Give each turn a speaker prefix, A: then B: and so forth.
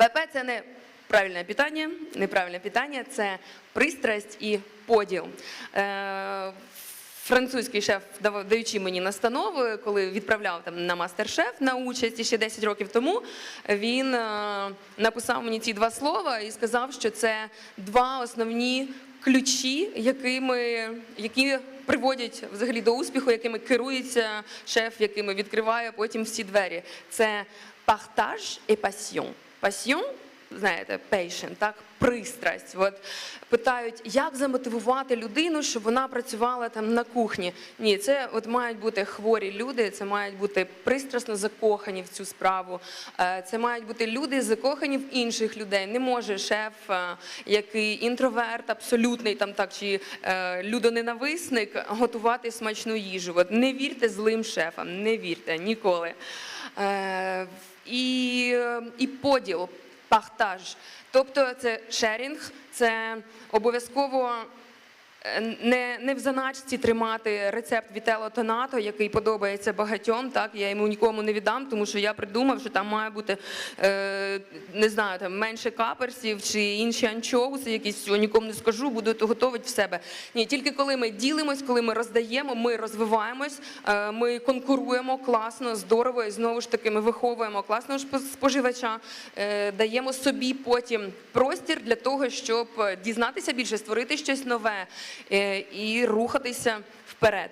A: ПП це не правильне питання, неправильне питання, це пристрасть і поділ. Е, Французький шеф, даючи мені настанови, коли відправляв там на мастер-шеф на участь ще 10 років тому, він е, написав мені ці два слова і сказав, що це два основні ключі, якими, які приводять взагалі до успіху, якими керується шеф, якими відкриває потім всі двері. Це партаж і пасьйон. Пасьйон знаєте, passion, так, пристрасть. От питають, як замотивувати людину, щоб вона працювала там на кухні. Ні, це от мають бути хворі люди, це мають бути пристрасно закохані в цю справу. Е, Це мають бути люди, закохані в інших людей. Не може шеф, е, який інтроверт, абсолютний там так чи е, людоненависник, готувати смачну їжу. От не вірте злим шефам, не вірте ніколи. Е, і, поділ, партаж. Тобто це шерінг, це обов'язково не, не в заначці тримати рецепт Вітело Тонато, який подобається багатьом. Так я йому нікому не віддам, тому що я придумав, що там має бути е, не знаю, там менше каперсів чи інші анчоуси, якісь нікому не скажу, буду то готувати в себе. Ні, тільки коли ми ділимось, коли ми роздаємо, ми розвиваємось, е, ми конкуруємо класно, здорово, і знову ж таки ми виховуємо класного споживача, е, даємо собі потім простір для того, щоб е, дізнатися більше, створити щось нове і рухатися вперед.